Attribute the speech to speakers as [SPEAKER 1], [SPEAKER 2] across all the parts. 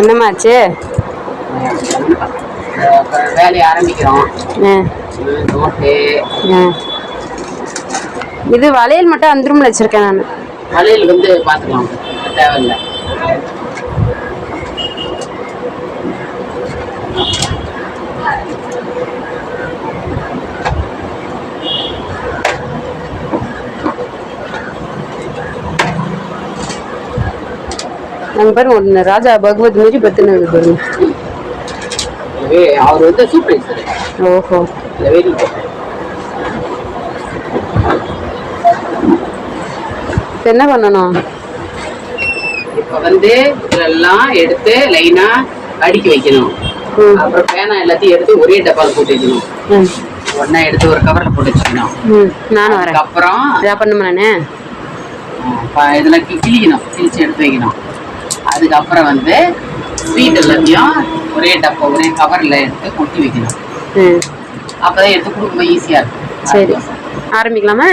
[SPEAKER 1] என்னமாச்சு
[SPEAKER 2] வேலையை ஆரம்பிக்கிறோம்.
[SPEAKER 1] இது வளையல் மட்டும் அந்த ரூமில் வச்சுருக்கேன் நான்.
[SPEAKER 2] வளையல் வந்து பார்த்துக்கலாம். தேவையில்லை.
[SPEAKER 1] நாங்கள் பாருங்க ஒன்று ராஜா பகவத் மாரி இருக்கு பாருங்க
[SPEAKER 2] அவர் வந்து சூப்பர்வைசர்
[SPEAKER 1] ஓஹோ. என்ன பண்ணணும்?
[SPEAKER 2] இப்போ வந்து இதெல்லாம் எடுத்து லைனா அடுக்கி வைக்கணும். அப்புறம் பேனா எல்லாத்தையும் எடுத்து ஒரே டப்பாவில் போட்டு வைக்கணும்.
[SPEAKER 1] ம்.
[SPEAKER 2] ஒன்றா எடுத்து ஒரு கவரில் போட்டு வச்சுக்கணும்.
[SPEAKER 1] நானும் வரேன்.
[SPEAKER 2] அதுக்கப்புறம்
[SPEAKER 1] இதா பண்ணுமா நானே?
[SPEAKER 2] இதுல கிழிக்கணும். கிழிச்சு எடுத்து வைக்கணும். அதுக்கப்புறம் வந்து ஸ்வீட் எல்லாத்தையும் ஒரே டப்பா ஒரே கவரில் எடுத்து கொட்டி வைக்கணும். அப்பதான் எடுத்து கொடுக்கும்போது ஈஸியாக இருக்கும்.
[SPEAKER 1] சரி. ஆரம்பிக்கலாமா?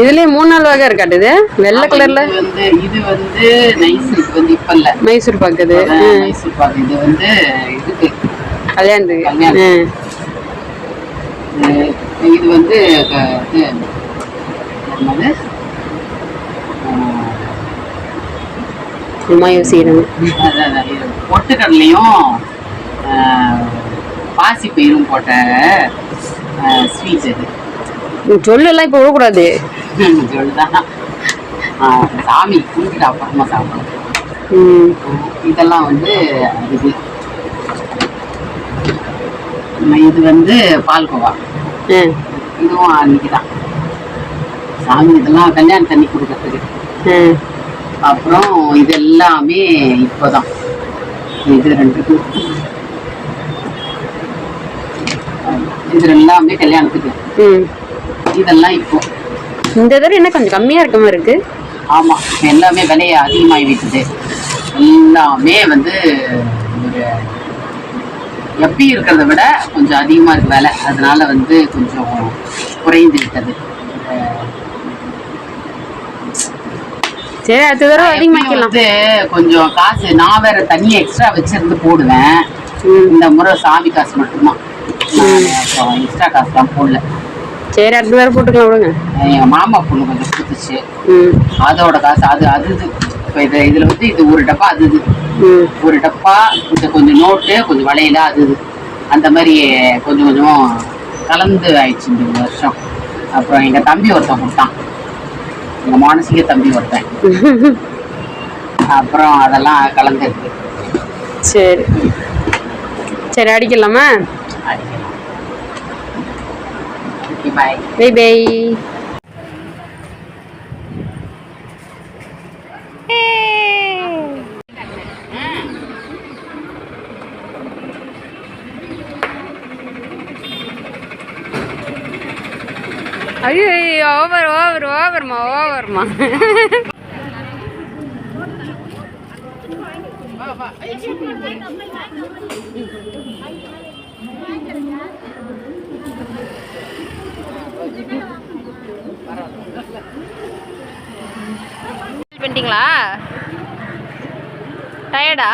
[SPEAKER 1] இதுலயே மூணு நாள் வகை இருக்காட்டுது வெள்ளை கலர்ல?
[SPEAKER 2] இது வந்து இது வந்து இது வந்து இப்ப இல்ல.
[SPEAKER 1] மைசூர் பாக்குது
[SPEAKER 2] இப்பதான் மைசூர் பாக்கு இது வந்து இதுக்கு
[SPEAKER 1] கல்யாணத்துக்கு.
[SPEAKER 2] இது- வந்து இது என்னது அதான், இது பொட்டுக்கடலையும் பாசி பயிரும் போட்ட ஸ்வீட் இது.
[SPEAKER 1] சொல்லலாம் இப்போ விடக்கூடாது.
[SPEAKER 2] சொல்லுதான். சாமி கும்பிட்டு அப்புறமா சாப்பிடணும். இதெல்லாம் வந்து இது இது வந்து பால்கோவா இதுவும் அன்னைக்கு தான் சாமி இதெல்லாம் கல்யாணம் தண்ணி கொடுக்கறதுக்கு. அப்புறம் இது எல்லாமே இப்போதான். இது ரெண்டு இருக்கு. இது எல்லாமே கல்யாணத்துக்கு.
[SPEAKER 1] ம்.
[SPEAKER 2] இதெல்லாம் இப்போ.
[SPEAKER 1] இந்த தடவை என்ன கொஞ்சம் கம்மியா இருக்க மாதிரி இருக்கு?
[SPEAKER 2] ஆமா. எல்லாமே விலையை அதிகமாகி விட்டுது எல்லாமே வந்து ஒரு எப்படி இருக்கிறத விட கொஞ்சம் அதிகமா இருக்கு விலை. அதனால வந்து கொஞ்சம் குறைந்து விட்டது
[SPEAKER 1] சரி அடுத்த தடவை அதிகமாக்கலாம்
[SPEAKER 2] வந்து கொஞ்சம் காசு நான் வேற தனியா எக்ஸ்ட்ரா வச்சிருந்து போடுவேன். இந்த முறை சாமி காசு மட்டும்தான். எக்ஸ்ட்ரா காசுலாம் போடல.
[SPEAKER 1] சரி அடுத்த தடவை போட்டுக்கலாம் விடுங்க.
[SPEAKER 2] எங்க மாமா பொண்ணு கொஞ்சம் கொடுத்துச்சு. அதோட காசு அது அது இது. இப்போ இது இதுல வந்து இது ஒரு டப்பா அது இது. ஒரு டப்பா இந்த கொஞ்சம் நோட்டு கொஞ்சம் வளையல அது இது. அந்த மாதிரி கொஞ்சம் கொஞ்சம் கலந்து ஆயிடுச்சு இந்த வருஷம். அப்புறம் எங்க தம்பி ஒருத்தன் கொடுத்தான். எங்க மானசீக தம்பி ஒருத்தன். அப்புறம் அதெல்லாம் கலந்து.
[SPEAKER 1] சரி. சரி அடிக்கலாமா?
[SPEAKER 2] அடிக்கலாம். பாய்.
[SPEAKER 1] பை பை ஐயோ ஓவர் ஓவர் ஓவர்மா ஓவர்மா பண்ணிட்டீங்களா? டயர்டா